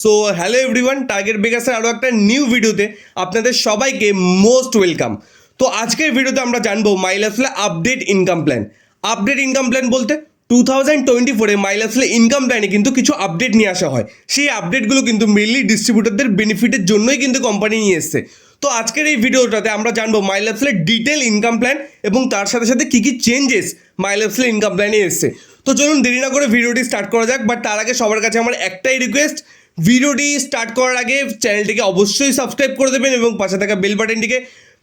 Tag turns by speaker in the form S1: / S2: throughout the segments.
S1: So hello everyone target বেগাসের আরও একটা নিউ ভিডিওতে আপনাদের সবাইকে মোস্ট ওয়েলকাম তো আজকের ভিডিওতে আমরা জানব মাইলাসলে update income plan update income plan বলতে টু থাউজেন্ড টোয়েন্টি ফোরে মাইলাসলে ইনকাম প্ল্যানে কিন্তু কিছু আপডেট নিয়ে আসা হয়। সেই আপডেটগুলো কিন্তু মেনলি ডিস্ট্রিবিউটারদের বেনিফিটের জন্যই কিন্তু কোম্পানি নিয়ে এসছে। তো আজকের এই ভিডিওটাতে আমরা জানব মাইলাসলের ডিটেল ইনকাম প্ল্যান এবং তার সাথে সাথে কী কী চেঞ্জেস মাইলাসলে ইনকাম প্ল্যানে এসছে। তো চলুন দেরি না করে ভিডিওটি স্টার্ট করা যাক বাট তার আগে সবার কাছে আমার একটাই রিকোয়েস্ট ভিডিওটি স্টার্ট করার আগে চ্যানেলটিকে অবশ্যই সাবস্ক্রাইব করে দেবেন এবং পাশে থাকা বেল বাটনটিকে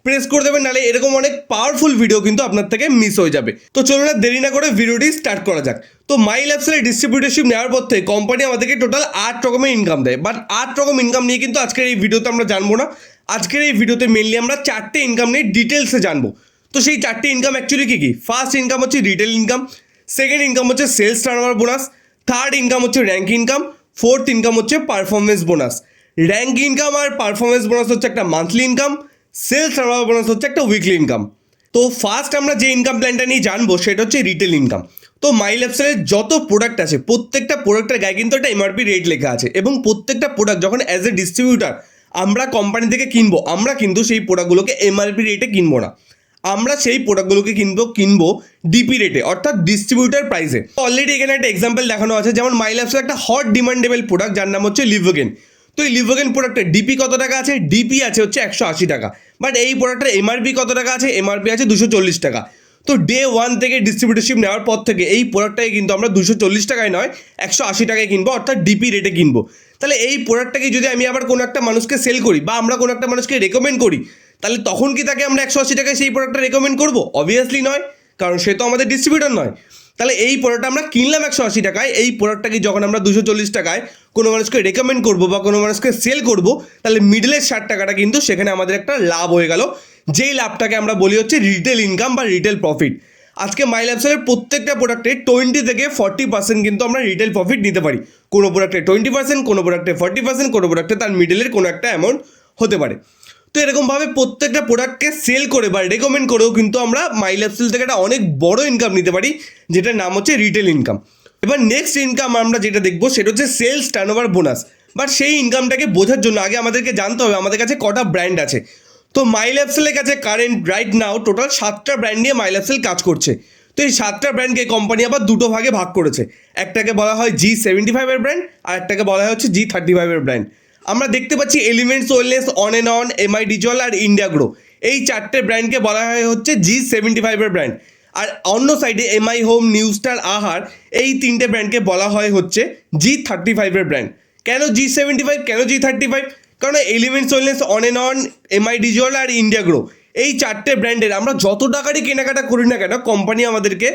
S1: প্রেস করে দেবেন, নাহলে এরকম অনেক পাওয়ারফুল ভিডিও কিন্তু আপনার থেকে মিস হয়ে যাবে। তো চলুন আর দেরি না করে ভিডিওটি স্টার্ট করা যাক। তো মাই ল্যাপসের ডিস্ট্রিবিউটারশিপ নেওয়ার পর থেকে কোম্পানি আমাদেরকে টোটাল আট রকমের ইনকাম দেয়। বাট আট রকম ইনকাম নিয়ে কিন্তু আজকের এই ভিডিওতে আমরা জানব না। আজকের এই ভিডিওতে মেনলি আমরা চারটে ইনকাম নিয়ে ডিটেলসে জানব। তো সেই চারটে ইনকাম অ্যাকচুয়ালি কী কী? ফার্স্ট ইনকাম হচ্ছে রিটেল ইনকাম সেকেন্ড ইনকাম হচ্ছে sales turnover bonus third income হচ্ছে র্যাঙ্ক ইনকাম ফোর্থ ইনকাম হচ্ছে পারফরমেন্স বোনাস র্যাঙ্ক ইনকাম আর পারফরমেন্স বোনাস হচ্ছে একটা monthly income sales turnover bonus হচ্ছে একটা উইকলি ইনকাম তো ফার্স্ট আমরা যে ইনকাম প্ল্যানটা নিয়ে জানব সেটা হচ্ছে রিটেল ইনকাম তো মাই ল্যাপসের যত প্রোডাক্ট আছে, প্রত্যেকটা প্রোডাক্টের গায়ে কিন্তু একটা এমআরপি রেট লেখা আছে এবং প্রত্যেকটা প্রোডাক্ট যখন অ্যাজ এ ডিস্ট্রিবিউটার আমরা কোম্পানি থেকে কিনবো, আমরা কিন্তু সেই প্রোডাক্টগুলোকে এমআরপি রেটে কিনবো না। আমরা সেই প্রোডাক্টগুলোকে কিনবো কিনবো ডিপি রেটে অর্থাৎ ডিস্ট্রিবিউটার প্রাইসে অলরেডি এখানে একটা এক্সাম্পল দেখানো আছে, যেমন মাইল্যাপসের একটা হট ডিমান্ডেবল প্রোডাক্ট যার নাম হচ্ছে লিভোগেন তো এই লিভোগেন প্রোডাক্টের ডিপি কত টাকা আছে? ডিপি আছে হচ্ছে একশো আশি টাকা। বাট এই প্রোডাক্টের এমআরপি কত টাকা আছে? এমআরপি আছে দুশো চল্লিশ টাকা। তো ডে ওয়ান থেকে ডিস্ট্রিবিউটারশিপ নেওয়ার পর থেকে এই প্রোডাক্টটাকে কিন্তু আমরা দুশো চল্লিশ টাকায় নয়, একশো আশি টাকায় কিনবো, অর্থাৎ ডিপি রেটে কিনবো। তাহলে এই প্রোডাক্টটাকে যদি আমি আবার কোনো একটা মানুষকে সেল করি, বা আমরা কোনো একটা মানুষকে রেকমেন্ড করি তাহলে তখন কি তাকে আমরা একশো আশি টাকায় সেই প্রোডাক্টটা রেকমেন্ড করব? অবভিয়াসলি নয়, কারণ সে তো আমাদের ডিস্ট্রিবিউটার নয়। তাহলে এই প্রোডাক্টটা আমরা কিনলাম একশো আশি টাকায়, এই প্রোডাক্টটাকে যখন আমরা দুশো চল্লিশ টাকায় কোনো মানুষকে রেকমেন্ড করব বা কোনো মানুষকে সেল করব, তাহলে মিডলের ষাট টাকাটা কিন্তু সেখানে আমাদের একটা লাভ হয়ে গেল। যেই লাভটাকে আমরা বলি হচ্ছে রিটেল ইনকাম বা রিটেল প্রফিট আজকে মাই ল্যাপসের প্রত্যেকটা প্রোডাক্টে টোয়েন্টি থেকে ফর্টি পার্সেন্ট কিন্তু আমরা রিটেল প্রফিট নিতে পারি। কোনো প্রোডাক্টে টোয়েন্টি পার্সেন্ট কোনো প্রোডাক্টে ফর্টি পার্সেন্ট কোনো প্রোডাক্টে তার মিডলের কোনো একটা অ্যামাউন্ট হতে পারে। তো এরকমভাবে প্রত্যেকটা প্রোডাক্টকে সেল করে বা রেকমেন্ড করেও কিন্তু আমরা মাই ল্যাপসেল থেকে একটা অনেক বড় ইনকাম নিতে পারি, যেটার নাম হচ্ছে রিটেল ইনকাম এবার নেক্সট ইনকাম আমরা যেটা দেখব, সেটা হচ্ছে সেলস টার্নওভার বোনাস বাট সেই ইনকামটাকে বোঝার জন্য আগে আমাদেরকে জানতে হবে, আমাদের কাছে কটা ব্র্যান্ড আছে। তো মাইল্যাপসেলের কাছে কারেন্ট রাইট নাও টোটাল সাতটা ব্র্যান্ড নিয়ে মাইল্যাপসেল কাজ করছে। তো এই সাতটা ব্র্যান্ডকে কোম্পানি আবার দুটো ভাগে ভাগ করেছে। একটাকে বলা হয় জি সেভেন্টি ফাইভের ব্র্যান্ড আর একটাকে বলা হয় হচ্ছে জি থার্টি ফাইভের ব্র্যান্ড আমরা দেখতে পাচ্ছি elements wellness on N on MI ডিজল আর ইন্ডিয়া গ্রো এই চারটে ব্র্যান্ডকে বলা হয় হচ্ছে জি সেভেন্টি ফাইভের ব্র্যান্ড আর অন্য সাইডে এমআই হোম নিউ স্টার আহার এই তিনটে ব্র্যান্ডকে বলা হয় হচ্ছে জি থার্টি ফাইভের ব্র্যান্ড কেন জি সেভেন্টি ফাইভ কেন জি থার্টি ফাইভ কারণ elements wellness on N on MI ডিজল আর ইন্ডিয়া গ্রো এই চারটে ব্র্যান্ডের আমরা যত টাকারই কেনাকাটা করি না কেন কোম্পানি আমাদেরকে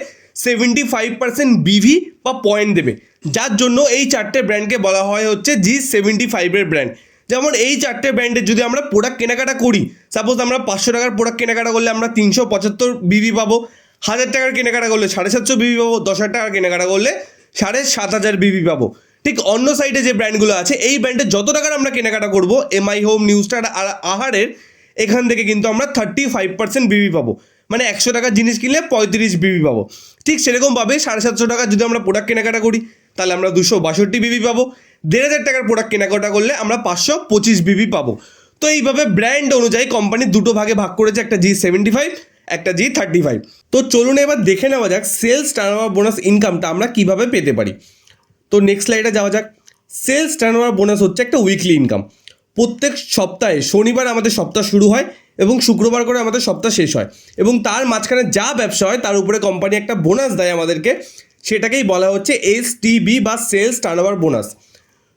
S1: সেভেন্টি ফাইভ পার্সেন্ট বিভি বা পয়েন্ট দেবে। যার জন্য এই চারটে ব্র্যান্ডকে বলা হয় হচ্ছে জি সেভেন্টি ফাইভের ব্র্যান্ড যেমন এই চারটে ব্র্যান্ডের যদি আমরা প্রোডাক্ট কেনাকাটা করি সাপোজ আমরা পাঁচশো টাকার প্রোডাক্ট কেনাকাটা করলে আমরা তিনশো পঁচাত্তর বিবি পাবো, হাজার টাকার কেনাকাটা করলে সাড়ে সাতশো বিবি পাবো, দশ হাজার টাকার কেনাকাটা করলে সাড়ে সাত হাজার বিবি পাবো। ঠিক অন্য সাইডে যে ব্র্যান্ডগুলো আছে, এই ব্র্যান্ডে যত টাকার আমরা কেনাকাটা করব এমআই হোম নিউ স্টার আর আহারের, এখান থেকে কিন্তু আমরা থার্টি ফাইভ পার্সেন্ট বিবি পাবো। মানে একশো টাকার জিনিস কিনলে পঁয়ত্রিশ বিবি পাবো। ঠিক সেরকমভাবে সাড়ে সাতশো টাকা যদি আমরা প্রোডাক্ট কেনাকাটা করি তাহলে আমরা দুশো বাষট্টি বিবি পাবো। দেড় হাজার টাকার প্রোডাক্ট কেনাকাটা করলে আমরা পাঁচশো পঁচিশ বিবি পাবো। তো এইভাবে ব্র্যান্ড অনুযায়ী কোম্পানি দুটো ভাগে ভাগ করেছে একটা জি সেভেন্টি ফাইভ একটা জি থার্টি ফাইভ তো চলুন এবার দেখে নেওয়া যাক সেলস টার্নওভার বোনাস ইনকামটা আমরা কীভাবে পেতে পারি। তো নেক্সট স্লাইডে যাওয়া যাক। সেলস টার্নওভার বোনাস হচ্ছে একটা উইকলি ইনকাম প্রত্যেক সপ্তাহে শনিবার আমাদের সপ্তাহ শুরু হয় এবং শুক্রবার করে আমাদের সপ্তাহ শেষ হয়। এবং তার মাঝখানে যা ব্যবসা হয় তার উপরে কোম্পানি একটা বোনাস দেয় আমাদেরকে। সেটাকেই বলা হচ্ছে এস টিবি বা সেলস টার্নওভার বোনাস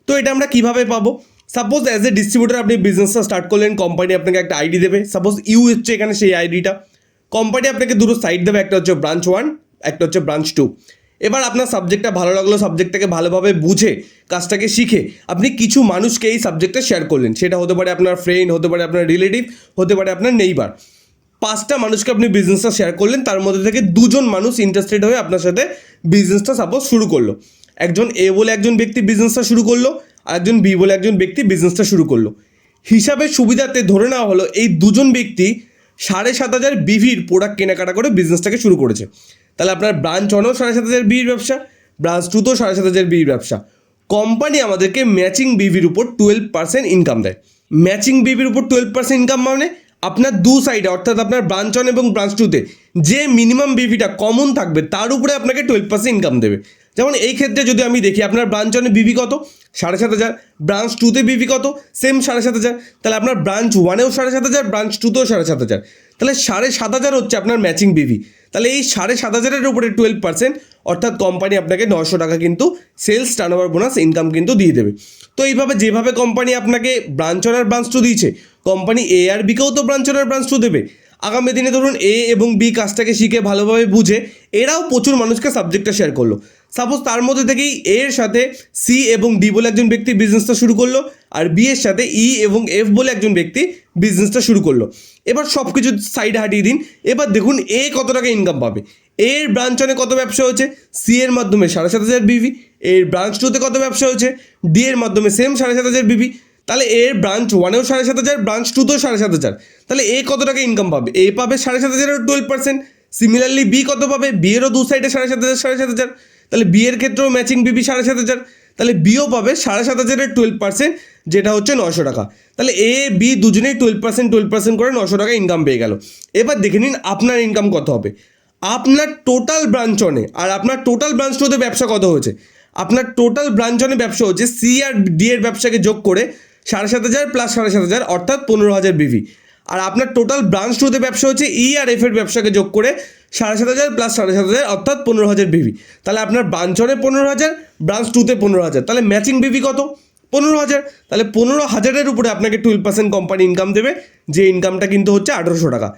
S1: তো এটা আমরা কীভাবে পাবো? সাপোজ অ্যাজ এ ডিস্ট্রিবিউটার আপনি বিজনেসটা স্টার্ট করলেন কোম্পানি আপনাকে একটা আইডি দেবে। সাপোজ ইউ হচ্ছে এখানে সেই আইডিটা কোম্পানি আপনাকে দুটো সাইট দেবে, একটা হচ্ছে ব্রাঞ্চ ওয়ান একটা হচ্ছে ব্রাঞ্চ টু এবার আপনার সাবজেক্টটা ভালো লাগল সাবজেক্টটাকে ভালোভাবে বুঝে, কাজটাকে শিখে, আপনি কিছু মানুষকে এই সাবজেক্টটা শেয়ার করলেন। সেটা হতে পারে আপনার ফ্রেন্ড হতে পারে আপনার রিলেটিভ হতে পারে আপনার নেইবার পাঁচটা মানুষকে আপনি বিজনেসটা শেয়ার করলেন, তার মধ্যে থেকে দুজন মানুষ ইন্টারেস্টেড হয়ে আপনার সাথে বিজনেসটা সাপোজ শুরু করল। একজন এ বলে একজন ব্যক্তি বিজনেসটা শুরু করল আর একজন বি বলে একজন ব্যক্তি বিজনেসটা শুরু করল। হিসাবের সুবিধাতে ধরে নেওয়া হলো, এই দুজন ব্যক্তি সাড়ে সাত হাজার বিভির প্রোডাক্ট কেনাকাটা করে বিজনেসটাকে শুরু করেছে। তাহলে আপনার ব্রাঞ্চ ওয়ানও সাড়ে সাত হাজার বির ব্যবসা ব্রাঞ্চ টুতেও সাড়ে সাত হাজার বির ব্যবসা। কোম্পানি আমাদেরকে ম্যাচিং বিভির উপর টুয়েলভ পার্সেন্ট ইনকাম দেয়। ম্যাচিং বিভির উপর টুয়েলভ পার্সেন্ট ইনকাম মানে আপনার দু সাইডে অর্থাৎ আপনার ব্রাঞ্চ ওয়ান এবং ব্রাঞ্চ টুতে যে মিনিমাম বিভিটা কমন থাকবে, তার উপরে আপনাকে টুয়েলভ পার্সেন্ট ইনকাম দেবে। যেমন এই ক্ষেত্রে যদি আমি দেখি, আপনার ব্রাঞ্চ ওয়ানে বিভি কত? সাড়ে সাত হাজার। ব্রাঞ্চ টুতে বিভি কত? সেম সাড়ে সাত হাজার। তাহলে আপনার ব্রাঞ্চ ওয়ানেও সাড়ে সাত হাজার ব্রাঞ্চ টুতেও সাড়ে সাত হাজার। তাহলে সাড়ে সাত হাজার হচ্ছে আপনার ম্যাচিং বিভি তাহলে এই সাড়ে সাত হাজারের উপরে টুয়েলভ পার্সেন্ট অর্থাৎ কোম্পানি আপনাকে নশো টাকা কিন্তু সেলস টার্নওভার বোনাস ইনকাম কিন্তু দিয়ে দেবে। তো এইভাবে যেভাবে কোম্পানি আপনাকে ব্রাঞ্চ ওনার ব্রাঞ্চ টু দিয়েছে কোম্পানি এ আর বিকেও তো ব্রাঞ্চ ওনার ব্রাঞ্চ টু দেবে। আগামী দিনে ধরুন এ এবং বি কাজটাকে শিখে ভালোভাবে বুঝে এরাও প্রচুর মানুষকে সাবজেক্টটা শেয়ার করল। সাপোজ তার মধ্যে থেকেই এর সাথে সি এবং ডি বলে একজন ব্যক্তি বিজনেসটা শুরু করল আর বি এর সাথে ই এবং এফ বলে একজন ব্যক্তি বিজনেসটা শুরু করল। এবার সব কিছু সাইডে হাঁটিয়ে দিন। এবার দেখুন এ কত টাকা ইনকাম পাবে? এর ব্রাঞ্চ ওয়ানে কত ব্যবসা হয়েছে? সি এর মাধ্যমে সাড়ে সাত হাজার বিভি এর ব্রাঞ্চ টুতে কত ব্যবসা হয়েছে? ডি এর মাধ্যমে সেম সাড়ে সাত হাজার বিভি তাহলে এর ব্রাঞ্চ ওয়ানেও সাড়ে সাত হাজার ব্রাঞ্চ টুতেও সাড়ে সাত হাজার। তাহলে এ কত টাকা ইনকাম পাবে? এ পাবে সাড়ে সাত হাজারের টুয়েলভ পার্সেন্ট সিমিলারলি বি কত পাবে? বি এরও দু সাইডে সাড়ে সাত হাজার, সাড়ে সাত হাজার। তাহলে বি এর ক্ষেত্রেও ম্যাচিং বিবি সাড়ে সাত হাজার। তাহলে বিও পাবে সাড়ে সাত হাজারের টুয়েলভ পার্সেন্ট যেটা হচ্ছে নশো টাকা। তাহলে এ বি দুজনেই টুয়েলভ পার্সেন্ট টুয়েলভ পার্সেন্ট করে নশো টাকা ইনকাম পেয়ে গেল। এবার দেখে নিন আপনার ইনকাম কত হবে। আপনার টোটাল ব্রাঞ্চ অনে আর আপনার টোটাল ব্রাঞ্চ টুতে ব্যবসা কত হয়েছে? আপনার টোটাল ব্রাঞ্চ অনে ব্যবসা হচ্ছে সি আর ডি এর ব্যবসাকে যোগ করে সাড়ে সাত হাজার প্লাস সাড়ে সাত হাজার, অর্থাৎ পনেরো হাজার বিভি আর আপনার টোটাল ব্রাঞ্চ টুতে ব্যবসা হচ্ছে ই আর এফ এর ব্যবসাকে যোগ করে সাড়ে সাত হাজার প্লাস সাড়ে সাত হাজার, অর্থাৎ পনেরো হাজার বিভি তাহলে আপনার ব্রাঞ্চ ওয়ানে পনেরো হাজার ব্রাঞ্চ টুতে পনেরো হাজার। তাহলে ম্যাচিং বিভি কত? পনেরো হাজার। তাহলে পনেরো হাজারের উপরে আপনাকে টুয়েলভ পার্সেন্ট কোম্পানি ইনকাম দেবে, যে ইনকামটা কিন্তু হচ্ছে আঠেরোশো টাকা।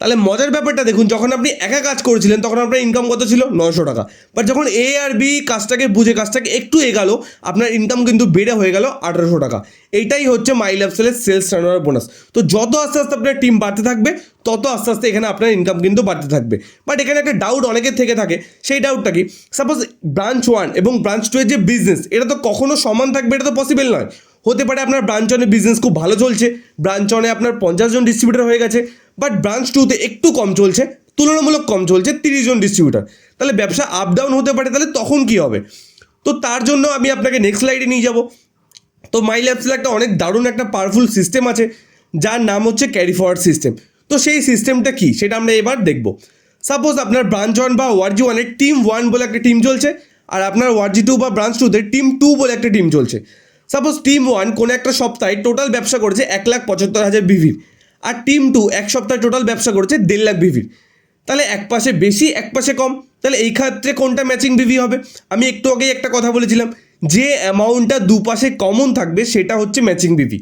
S1: তাহলে মজার ব্যাপারটা দেখুন, যখন আপনি একা কাজ করেছিলেন, তখন আপনার ইনকাম কত ছিল? নশো টাকা। বাট যখন এ আর বি কাজটাকে বুঝে, কাজটাকে একটু এগালো, আপনার ইনকাম কিন্তু বেড়ে হয়ে গেল আঠারোশো টাকা। এইটাই হচ্ছে মাই লাইফস্টাইলের সেলস টার্নার বোনাস তো যত আস্তে আস্তে আপনার টিম বাড়তে থাকবে, তত আস্তে আস্তে এখানে আপনার ইনকাম কিন্তু বাড়তে থাকবে। বাট এখানে একটা ডাউট অনেকের থেকে থাকে। সেই ডাউটটা কি? সাপোজ ব্রাঞ্চ ওয়ান এবং ব্রাঞ্চ টু এর যে বিজনেস এটা তো কখনো সমান থাকবে, এটা তো পসিবল নয়। হতে পারে আপনার ব্রাঞ্চ ওয়ানে বিজনেস খুব ভালো চলছে ব্রাঞ্চ ওয়ানে আপনার পঞ্চাশ জন ডিস্ট্রিবিউটার হয়ে গেছে বাট ব্রাঞ্চ টুতে একটু কম চলছে, তুলনামূলক কম চলছে তিরিশ জন ডিস্ট্রিবিউটার তাহলে ব্যবসা আপ ডাউন হতে পারে, তাহলে তখন কী হবে? তো তার জন্য আমি আপনাকে নেক্সট স্লাইডে নিয়ে যাব। তো মাই ল্যাবসের একটা অনেক দারুণ একটা পাওয়ারফুল সিস্টেম আছে, যার নাম হচ্ছে ক্যারি ফরওয়ার্ড সিস্টেম তো সেই সিস্টেমটা কী? সেটা আমরা এবার দেখব। সাপোজ আপনার ব্রাঞ্চ ওয়ান বা ওয়ার্জি ওয়ানের টিম ওয়ান বলে একটা টিম চলছে, আর আপনার ওয়ার্জি টু বা ব্রাঞ্চ টুতে টিম টু বলে একটা টিম চলছে। সাপোজ টিম ওয়ান কোনো একটা সপ্তাহে টোটাল ব্যবসা করেছে এক লাখ পঁচাত্তর হাজার বিভির আর টিম টু এক সপ্তাহে টোটাল ব্যবসা করেছে দেড় লাখ বিভির তাহলে এক পাশে বেশি, এক পাশে কম। তাহলে এই ক্ষেত্রে কোনটা ম্যাচিং বিভি হবে? আমি একটু আগেই একটা কথা বলেছিলাম, যে অ্যামাউন্টটা দুপাশে কমন থাকবে সেটা হচ্ছে ম্যাচিং বিভি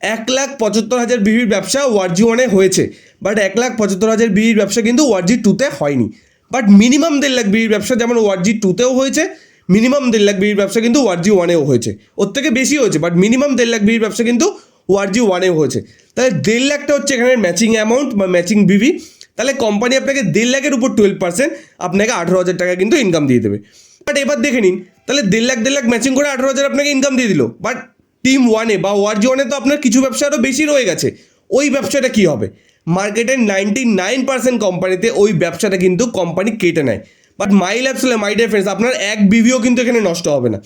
S1: এক লাখ পঁচাত্তর হাজার বিভির ব্যবসা ওয়ার্জি ওয়ানে হয়েছে বাট এক লাখ পঁচাত্তর হাজার বিভির ব্যবসা কিন্তু ওয়ার্জি টুতে হয়নি। বাট মিনিমাম দেড় লাখ বিভির ব্যবসা যেমন ওয়ার্জি টুতেও হয়েছে মিনিমাম দেড় লাখ বিভির ব্যবসা কিন্তু ওয়ার্জি ওয়ানেও হয়েছে। ওর থেকে বেশি হয়েছে বাট মিনিমাম দেড় লাখ বিভির ব্যবসা কিন্তু ওয়ার্জি ওয়ানেও হয়েছে। তাহলে দেড় লাখটা হচ্ছে এখানে ম্যাচিং অ্যামাউন্ট বা ম্যাচিং বিভি তাহলে কোম্পানি আপনাকে দেড় লাখের উপর টুয়েলভ পার্সেন্ট আপনাকে আঠেরো হাজার টাকা কিন্তু ইনকাম দিয়ে দেবে। বাট এবার দেখে নিন, তাহলে দেড় লাখ দেড় লাখ ম্যাচিং করে আঠেরো হাজার আপনাকে ইনকাম দিয়ে দিল। বাট টিম ওয়ানে বা ওয়ার্জি ওয়ানে তো আপনার কিছু ব্যবসা আরও বেশি রয়ে গেছে। ওই ব্যবসাটা কী হবে? মার্কেটের নাইনটি নাইন পার্সেন্ট কোম্পানিতে ওই ব্যবসাটা কিন্তু কোম্পানি কেটে নেয়। বাট মাই ল্যাবসলে মাই ডিয়ার ফ্রেন্ডস আপনার এক বিভিও কিন্তু এখানে নষ্ট হবে না।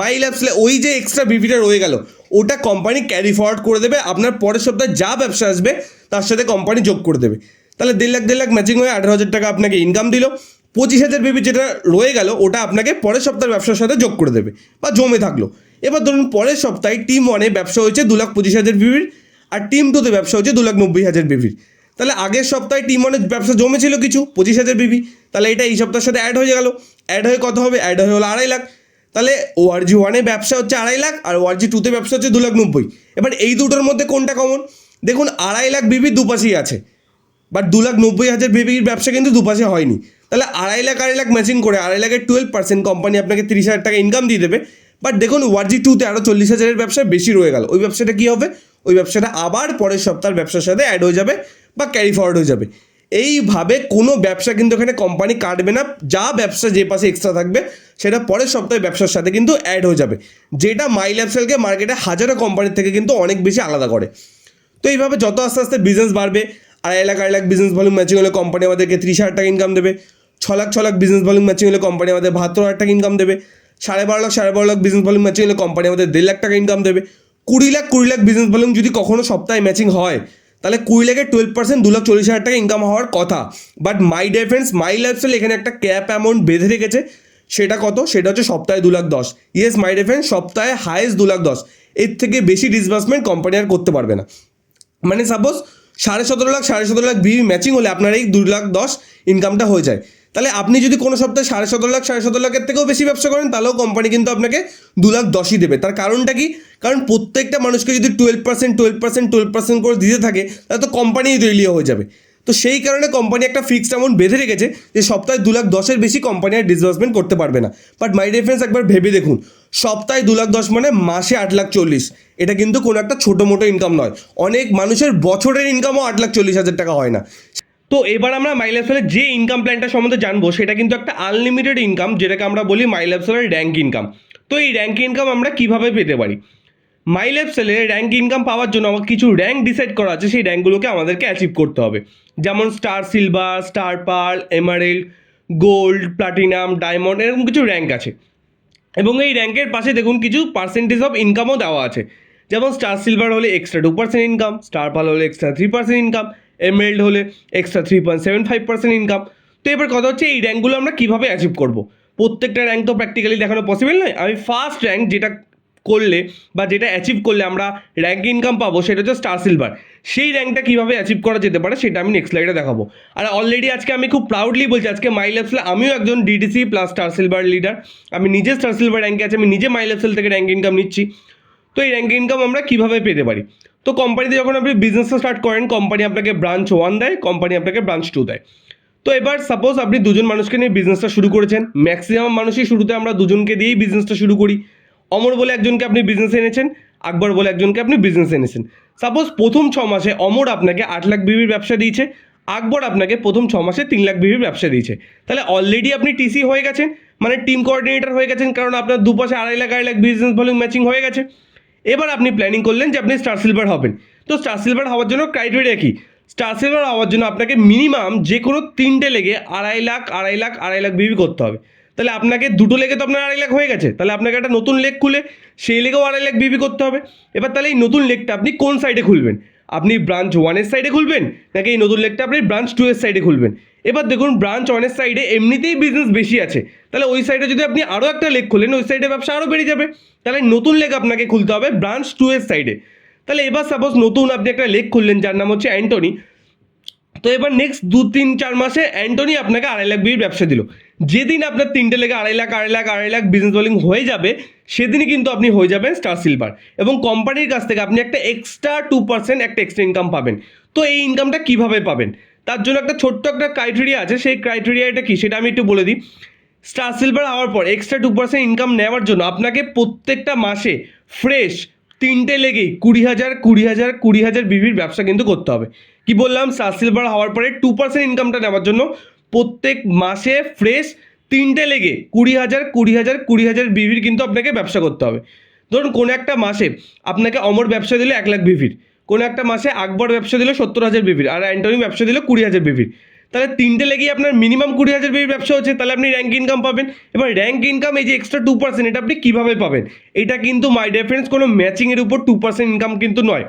S1: মাই ল্যাবসলে ওই যে এক্সট্রা বিভিটা রয়ে গেল, ওটা কোম্পানি ক্যারি ফরওয়ার্ড করে দেবে, আপনার পরের সপ্তাহে যা ব্যবসা আসবে, তার সাথে কোম্পানি যোগ করে দেবে। তাহলে দেড় লাখ দেড় লাখ ম্যাচিং হয়ে আঠারো হাজার টাকা আপনাকে ইনকাম দিল, পঁচিশ হাজার বিবি যেটা রয়ে গেল, ওটা আপনাকে পরের সপ্তাহের ব্যবসার সাথে যোগ করে দেবে, বা জমে থাকল। এবার ধরুন পরের সপ্তাহে টিম ওয়ানে ব্যবসা হয়েছে দু লাখ পঁচিশ হাজার বিবির আর টিম টুতে ব্যবসা হচ্ছে দু লাখ নব্বই হাজার বিবির তাহলে আগের সপ্তাহে টিম ওয়ানের ব্যবসা জমেছিল কিছু, পঁচিশ হাজার বিবি তাহলে এটা এই সপ্তাহের সাথে অ্যাড হয়ে গেল। অ্যাড হয়ে কত হবে? অ্যাড হয়ে হলো আড়াই লাখ। তাহলে ওআরজি ওয়ানে ব্যবসা হচ্ছে আড়াই লাখ আর ওআরজি টুতে ব্যবসা হচ্ছে দু লাখ নব্বই। এবার এই দুটোর মধ্যে কোনটা কমন দেখুন, আড়াই লাখ বিবি দুপাশেই আছে। বাট দু লাখ নব্বই হাজার বিবির ব্যবসা কিন্তু দুপাশে হয়নি। তাহলে আড়াই লাখ আড়াই লাখ ম্যাচিং করে আড়াই লাখের টুয়েলভ পার্সেন্ট কোম্পানি আপনাকে তিরিশ হাজার টাকা ইনকাম দিয়ে দেবে। বাট দেখুন ওয়ার্জি টুতে আরও চল্লিশ হাজারের ব্যবসা বেশি রয়ে গেল। ওই ব্যবসাটা কী হবে? ওই ব্যবসাটা আবার পরের সপ্তাহের ব্যবসার সাথে অ্যাড হয়ে যাবে বা ক্যারি ফরওয়ার্ড হয়ে যাবে। এইভাবে কোনো ব্যবসা কিন্তু এখানে কোম্পানি কাটবে না। যা ব্যবসা যে পাশে এক্সট্রা থাকবে, সেটা পরের সপ্তাহে ব্যবসার সাথে কিন্তু অ্যাড হয়ে যাবে। যেটা মাই ল্যাবসেলকে মার্কেটে হাজারো কোম্পানির থেকে কিন্তু অনেক বেশি আলাদা করে। তো এইভাবে যত আস্তে আস্তে বিজনেস বাড়বে, আড়াই লাখ আড়াই লাখ বিজনেস ভলিউম ম্যাচিং হলে কোম্পানি আমাদেরকে ত্রিশ হাজার টাকা ইনকাম দেবে। ছ লাখ ছ লাখ বিজনেস ভলিউম ম্যাচিং হলে কোম্পানি আমাদের বাহাত্তর হাজার টাকা ইনকাম দেবে। সাড়ে বারো লাখ, সাড়ে বারো লাখ বিজনেস ভলিউম ম্যাচিং হলে কোম্পানি আমাদের দেড় লাখ টাকা ইনকাম দেবে। কুড়ি লাখ কুড়ি লাখ বিজনেস ভলিউম যদি কখনো সপ্তাহে ম্যাচিং হয় তাহলে কুড়ি লাখের টুয়েলভ পার্সেন্ট দু লাখ চল্লিশ হাজার টাকা ইনকাম হওয়ার কথা। But my defence my lifestyle এখানে একটা ক্যাপ অ্যামাউন্ট বেঁধে রেখেছে। সেটা কত? সেটা হচ্ছে সপ্তাহে দু লাখ দশ। ইয়েস মাই ডিফেন্স সপ্তাহে হায়েস্ট দু লাখ দশ। এর থেকে বেশি ডিসবার্সমেন্ট কোম্পানি আর করতে পারবে না। মানে সাপোজ সাড়ে সতেরো লাখ, সাড়ে সতেরো লাখ বিবি ম্যাচিং হলে আপনার এই দু লাখ দশ ইনকামটা হয়ে যায়। তাহলে আপনি যদি কোনো সপ্তাহে সাড়ে সতেরো লাখ, সাড়ে সতেরো লাখের থেকেও বেশি ব্যবসা করেন, তাহলেও কোম্পানি কিন্তু আপনাকে দু লাখ দশই দেবে। তার কারণটা কি? কারণ প্রত্যেকটা মানুষকে যদি twelve percent twelve percent twelve percent করে দিতে থাকে, তাহলে তো কোম্পানিই তৈরি হয়ে যাবে। তো সেই কারণে কোম্পানি একটা ফিক্সড অ্যামাউন্ট বেঁধে রেখেছে যে সপ্তাহে দু লাখ দশের বেশি কোম্পানি আর ডিসবার্সমেন্ট করতে পারবে না। বাট মাই ডিফারেন্স একবার ভেবে দেখুন, সপ্তাহে দু লাখ দশ মানে মাসে আট লাখ চল্লিশ। এটা কিন্তু কোনো একটা ছোটো মোটো ইনকাম নয়। অনেক মানুষের বছরের ইনকামও আট লাখ চল্লিশ হাজার টাকা হয় না। তো এবার আমরা মাইলাপসেলের যে ইনকাম প্ল্যানটা সম্বন্ধে জানব, সেটা কিন্তু একটা আনলিমিটেড ইনকাম যেটাকে আমরা বলি মাইলাপসেলের র্যাঙ্ক ইনকাম তো এই র্যাঙ্ক ইনকাম আমরা কীভাবে পেতে পারি? মাইলাপসেলে র্যাঙ্ক ইনকাম পাওয়ার জন্য আমার কিছু র্যাঙ্ক ডিসাইড করা আছে, সেই র্যাঙ্কগুলোকে আমাদেরকে অ্যাচিভ করতে হবে। যেমন star silver star pearl emerald gold platinum diamond এরকম কিছু র্যাঙ্ক আছে। এবং এই র্যাঙ্কের পাশে দেখুন কিছু পার্সেন্টেজ অফ ইনকামও দেওয়া আছে। যেমন স্টার সিলভার হলে extra two percent income star pearl হলে extra three percent income emerald হলে extra three point seven five percent income তো এবার কথা হচ্ছে, এই র্যাঙ্কগুলো আমরা কীভাবে অ্যাচিভ করব? প্রত্যেকটা র্যাঙ্ক তো প্র্যাকটিক্যালি দেখানো পসিবল নয়। আমি ফার্স্ট র্যাঙ্ক যেটা করলে বা যেটা অ্যাচিভ করলে আমরা র্যাঙ্ক ইনকাম পাবো, সেটা হচ্ছে স্টার সিলভার সেই র্যাঙ্কটা কীভাবে অ্যাচিভ করা যেতে পারে, সেটা আমি নেক্সট স্লাইডে দেখাবো। আর অলরেডি আজকে আমি খুব প্রাউডলি বলছি, আজকে মাই লেভসেলে আমিও একজন DDC plus star silver leader আমি নিজে স্টার সিলভার র্যাঙ্কে আছি, আমি নিজে মাই লেভসেল থেকে র্যাঙ্ক ইনকাম নিচ্ছি। তো এই র্যাঙ্ক ইনকাম আমরা কীভাবে পেতে পারি? তো কোম্পানিতে যখন আপনি বিজনেসটা স্টার্ট করেন কোম্পানি আপনাকে ব্রাঞ্চ ওয়ান দেয় কোম্পানি আপনাকে ব্রাঞ্চ টু দেয়। তো এবার সাপোজ আপনি দুজন মানুষকে নিয়ে বিজনেসটা শুরু করেছেন ম্যাক্সিমাম মানুষই শুরুতে আমরা দুজনকে দিয়েই বিজনেসটা শুরু করি। অমর বলে একজনকে আপনি বিজনেসে এনেছেন, আকবর বলে একজনকে আপনি বিজনেসে এনেছেন। সাপোজ প্রথম ছ মাসে অমর আপনাকে আট লাখ বিবির ব্যবসা দিয়েছে, আকবর আপনাকে প্রথম ছ মাসে তিন লাখ বিবির ব্যবসা দিয়েছে। তাহলে অলরেডি আপনি টিসি হয়ে গেছেন মানে টিম কোঅর্ডিনেটর হয়ে গেছেন, কারণ আপনার দুপাশে আড়াই লাখ আড়াই লাখ বিজনেস ভলিউম ম্যাচিং হয়ে গেছে। এবার আপনি প্ল্যানিং করলেন যে আপনি স্টার সিলভার হবেন। তো স্টার সিলভার হওয়ার জন্য ক্রাইটেরিয়া কি? স্টার সিলভার হওয়ার জন্য আপনাকে মিনিমাম যে কোনো তিনটে লেগে আড়াই লাখ আড়াই লাখ আড়াই লাখ বিবি করতে হবে। তাহলে আপনাকে দুটো লেগে তো আপনার আড়াই লাখ হয়ে গেছে। তাহলে আপনাকে একটা নতুন লেগ খুলে, সেই লেগেও আড়াই লাখ বিবি করতে হবে। এবার তাহলে এই নতুন লেগটা আপনি কোন সাইডে খুলবেন? আপনি ব্রাঞ্চ ওয়ানের সাইডে খুলবেন, নাকি এই নতুন লেগটা আপনি ব্রাঞ্চ টু এর সাইডে খুলবেন? এবার দেখুন ব্রাঞ্চ ওয়ানের সাইডে এমনিতেই বিজনেস বেশি আছে। তাহলে ওই সাইডে যদি আপনি আরও একটা লেক খোলেন, ওই সাইডে ব্যবসা আরও বেড়ে যাবে। তাহলে নতুন লেক আপনাকে খুলতে হবে ব্রাঞ্চ টু এর সাইডে তাহলে এবার সাপোজ নতুন আপনি একটা লেক খুললেন, যার নাম হচ্ছে অ্যান্টনি। তো এবার নেক্সট দু, তিন, চার মাসে অ্যান্টনি আপনাকে আড়াই লাখ বিয়ের ব্যবসা দিল। যেদিন আপনার তিনটে লেগে আড়াই লাখ আড়াই লাখ আড়াই লাখ বিজনেস বোলিং হয়ে যাবে, সেদিনই কিন্তু আপনি হয়ে যাবেন স্টার সিলভার এবং কোম্পানির কাছ থেকে আপনি একটা এক্সট্রা টু পার্সেন্ট একটা এক্সট্রা ইনকাম পাবেন। তো এই ইনকামটা কীভাবে পাবেন? তার জন্য একটা ছোট্ট একটা ক্রাইটেরিয়া আছে, সেই ক্রাইটেরিয়াটা কী সেটা আমি একটু বলে দিই। স্টার সিলভার হওয়ার পর এক্সট্রা টু পার্সেন্ট ইনকাম নেওয়ার জন্য আপনাকে প্রত্যেকটা মাসে ফ্রেশ তিনটে লেগেই কুড়ি হাজার কুড়ি হাজার কুড়ি হাজার বিভির ব্যবসা কিন্তু করতে হবে। কি বললাম? স্টার সিলভার হওয়ার পরে টু পার্সেন্ট ইনকামটা নেওয়ার জন্য প্রত্যেক মাসে ফ্রেশ তিনটে লেগে কুড়ি হাজার কুড়ি হাজার কুড়ি হাজার বিভির কিন্তু আপনাকে ব্যবসা করতে হবে। ধরুন কোনো একটা মাসে আপনাকে অমর ব্যবসা দিলে এক লাখ বিভির কোনো একটা মাসে আকবর ব্যবসা দিলে সত্তর হাজার বিভির আর অ্যান্টনি ব্যবসা দিলে কুড়ি হাজার বিভির তাহলে তিনটে লেগেই আপনার মিনিমাম কুড়ি হাজার বিভির ব্যবসা হচ্ছে, তাহলে আপনি র্যাঙ্ক ইনকাম পাবেন। এবার র্যাঙ্ক ইনকাম এই যে এক্সট্রা টু পার্সেন্ট এটা আপনি কীভাবে পাবেন? এটা কিন্তু মাই ডিফারেন্স কোনো ম্যাচিংয়ের উপর টু পার্সেন্ট ইনকাম কিন্তু নয়।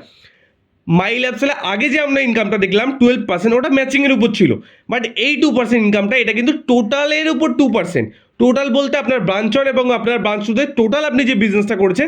S1: মাই ল্যাবসেলে আগে যে আমরা ইনকামটা দেখলাম টুয়েলভ পার্সেন্ট ওটা ম্যাচিংয়ের উপর ছিল। বাট এই টু পার্সেন্ট ইনকামটা এটা কিন্তু টোটালের উপর টু পার্সেন্ট টোটাল বলতে আপনার ব্রাঞ্চর এবং আপনার ব্রাঞ্চ টোটাল আপনি যে বিজনেসটা করেছেন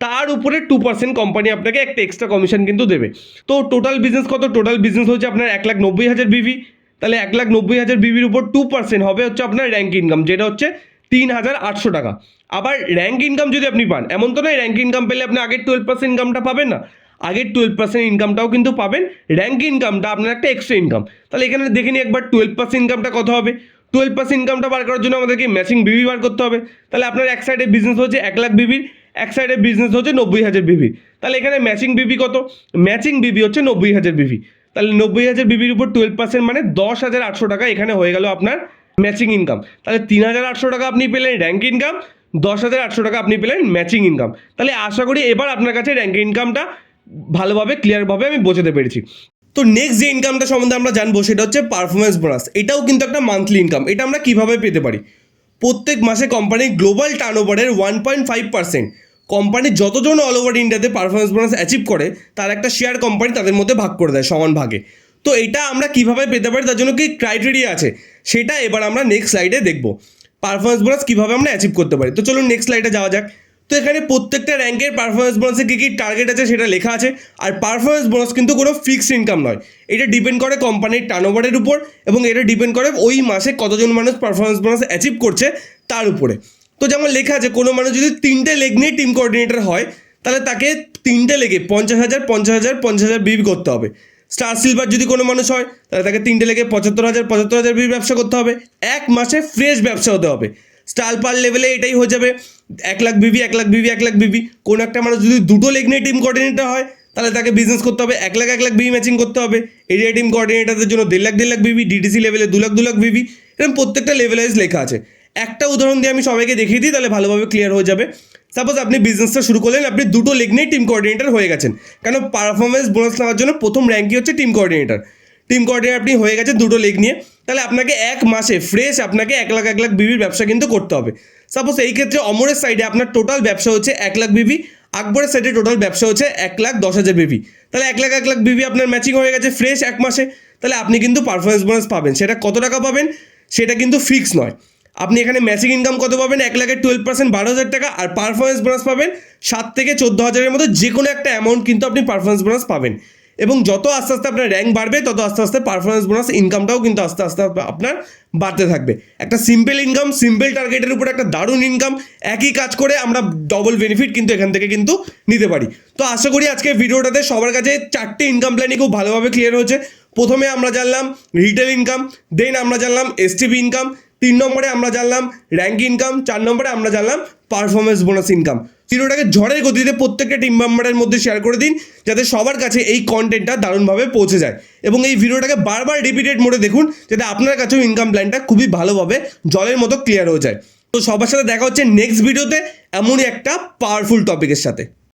S1: তার উপরে টু পার্সেন্ট কোম্পানি আপনাকে একটা এক্সট্রা কমিশন কিন্তু দেবে। তো টোটাল বিজনেস কত? টোটাল বিজনেস হচ্ছে আপনার এক লাখ নব্বই হাজার বিভি তাহলে এক লাখ নব্বই হাজার বিভির উপর টু পার্সেন্ট হবে হচ্ছে আপনার র্যাঙ্ক ইনকাম যেটা হচ্ছে তিন হাজার আটশো টাকা। আবার র্যাঙ্ক ইনকাম যদি আপনি পান, এমন তো নয় র্যাঙ্ক ইনকাম পেলে আপনি আগের টুয়েলভ পার্সেন্ট ইনকামটা পাবেন না। আগের টুয়েলভ পার্সেন্ট ইনকামটাও কিন্তু পাবেন র্যাঙ্ক ইনকামটা আপনার একটা এক্সট্রা ইনকাম তাহলে এখানে দেখে নিই একবার টুয়েলভ পার্সেন্ট ইনকামটা কত হবে। টুয়েলভ পার্সেন্ট ইনকামটা বার করার জন্য আমাদেরকে ম্যাচিং বিবি বার করতে হবে। তাহলে আপনার এক সাইডে বিজনেস হচ্ছে এক লাখ বিবির এক সাইডে বিজনেস হচ্ছে নব্বই হাজার বিভি তাহলে এখানে ম্যাচিং বিবি কত? ম্যাচিং বিবি হচ্ছে নব্বই হাজার বিবি তাহলে নব্বই হাজার বিবির উপর টুয়েলভ পার্সেন্ট মানে দশ হাজার আটশো টাকা এখানে হয়ে গেল আপনার ম্যাচিং ইনকাম তাহলে তিন হাজার আটশো টাকা আপনি পেলেন র্যাঙ্ক ইনকাম দশ হাজার আটশো টাকা আপনি পেলেন ম্যাচিং ইনকাম তাহলে আশা করি এবার আপনার কাছে র্যাঙ্ক ইনকামটা ভালোভাবে ক্লিয়ারভাবে আমি বোঝাতে পেরেছি। তো নেক্সট যে ইনকামটা সম্বন্ধে আমরা জানব সেটা হচ্ছে পারফরমেন্স বোনাস এটাও কিন্তু একটা মান্থলি ইনকাম এটা আমরা কীভাবে পেতে পারি? প্রত্যেক মাসে কোম্পানির গ্লোবাল টার্ন ওভারের one point five percent company যতজন অল ওভার ইন্ডিয়াতে পারফরমেন্স বোনাস অ্যাচিভ করে, তার একটা শেয়ার কোম্পানি তাদের মধ্যে ভাগ করে দেয় সমান ভাগে। তো এটা আমরা কীভাবে পেতে পারি? তার জন্য কি ক্রাইটেরিয়া আছে? সেটা এবার আমরা নেক্সট স্লাইডে দেখব। পারফরমেন্স বোনাস কীভাবে আমরা অ্যাচিভ করতে পারি? তো চলুন নেক্সট স্লাইডে যাওয়া যাক। তো এখানে প্রত্যেকটা র্যাঙ্কের পারফরমেন্স বোনাসে কী কী টার্গেট আছে সেটা লেখা আছে। আর পারফরমেন্স বোনাস কিন্তু কোনো ফিক্সড ইনকাম নয়। এটা ডিপেন্ড করে কোম্পানির টার্নওভারের উপর এবং এটা ডিপেন্ড করে ওই মাসে কতজন মানুষ পারফরমেন্স বোনাস অ্যাচিভ করছে তার উপরে। তো যেমন লেখা আছে, কোনো মানুষ যদি তিনটে লেগ নিয়ে টিম কোঅর্ডিনেটর হয়, তাহলে তাকে তিনটে লেগে পঞ্চাশ হাজার পঞ্চাশ হাজার পঞ্চাশ হাজার বিবি করতে হবে। স্টার সিলভার যদি কোনো মানুষ হয়, তাহলে তাকে তিনটে লেগে পঁচাত্তর হাজার পঁচাত্তর হাজার বিবি ব্যবসা করতে হবে। এক মাসে ফ্রেশ ব্যবসা হতে হবে। স্টার পার লেভেলে এটাই হয়ে যাবে। এক লাখ বিবি এক লাখ বিবি এক লাখ বিবি কোনো একটা মানুষ যদি দুটো লেগ নিয়ে টিম কোঅর্ডিনেটর হয়, তাহলে তাকে বিজনেস করতে হবে। এক লাখ এক লাখ বিবি ম্যাচিং করতে হবে। এরিয়া টিম কোঅর্ডিনেটরদের জন্য দেড় লাখ দেড় লাখ বিবি ডিডিসি লেভেলে দু লাখ দু লাখ বিবি এরকম প্রত্যেকটা লেভেলাইজ লেখা আছে। একটা উদাহরণ দিয়ে আমি সবাইকে দেখিয়ে দিই, তাহলে ভালোভাবে ক্লিয়ার হয়ে যাবে। সাপোজ আপনি বিজনেসটা শুরু করলেন, আপনি দুটো লেগ নিয়ে টিম কোঅর্ডিনেটর হয়ে গেছেন। কেন? পারফরমেন্স বোনাস নেওয়ার জন্য প্রথম র্যাঙ্কই হচ্ছে টিম কোঅর্ডিনেটর টিম কোঅর্ডিনেটর আপনি হয়ে গেছেন দুটো লেগ নিয়ে, তাহলে আপনাকে এক মাসে ফ্রেশ আপনাকে এক লাখ এক লাখ বিবির ব্যবসা কিন্তু করতে হবে। সাপোজ এই ক্ষেত্রে অমরের সাইডে আপনার টোটাল ব্যবসা হচ্ছে এক লাখ বিবি আকবরের সাইডে টোটাল ব্যবসা হচ্ছে এক লাখ দশ হাজার বিবি তাহলে এক লাখ এক লাখ বিবি আপনার ম্যাচিং হয়ে গেছে ফ্রেশ এক মাসে, তাহলে আপনি কিন্তু পারফরমেন্স বোনাস পাবেন। সেটা কত টাকা পাবেন? সেটা কিন্তু ফিক্স নয়। আপনি এখানে ম্যাচিং ইনকাম কত পাবেন? এক লাখের টুয়েলভ পার্সেন্ট বারো হাজার টাকা আর পারফরমেন্স বোনাস পাবেন সাত থেকে চোদ্দ হাজারের মতো যে কোনো একটা অ্যামাউন্ট কিন্তু আপনি পারফরমেন্স বোনাস পাবেন। এবং যত আস্তে আস্তে আপনার র্যাঙ্ক বাড়বে, তত আস্তে আস্তে পারফরমেন্স বোনাস ইনকামটাও কিন্তু আস্তে আস্তে আপনার বাড়তে থাকবে। একটা সিম্পল ইনকাম সিম্পল টার্গেটের উপর একটা দারুণ ইনকাম একই কাজ করে আমরা ডবল বেনিফিট কিন্তু এখান থেকে কিন্তু নিতে পারি। তো আশা করি আজকে ভিডিওটাতে সবার কাছে চারটে ইনকাম প্ল্যানই খুব ভালোভাবে ক্লিয়ার হয়েছে। প্রথমে আমরা জানলাম রিটেল ইনকাম দেন আমরা জানলাম এসটিভি ইনকাম তিন নম্বরে আমরা জানলাম র্যাঙ্ক ইনকাম চার নম্বরে আমরা জানলাম পারফরমেন্স বোনাস ইনকাম ভিডিওটাকে ঝড়ের গতিতে প্রত্যেকটা টিম মেম্বারের মধ্যে শেয়ার করে দিন, যাতে সবার কাছে এই কন্টেন্টটা দারুণভাবে পৌঁছে যায়। এবং এই ভিডিওটাকে বারবার রিপিটেড মোডে দেখুন, যাতে আপনার কাছেও ইনকাম প্ল্যানটা খুবই ভালোভাবে জলের মতো ক্লিয়ার হয়ে যায়। তো সবার সাথে দেখা হচ্ছে নেক্সট ভিডিওতে এমনই একটা পাওয়ারফুল টপিকের সাথে।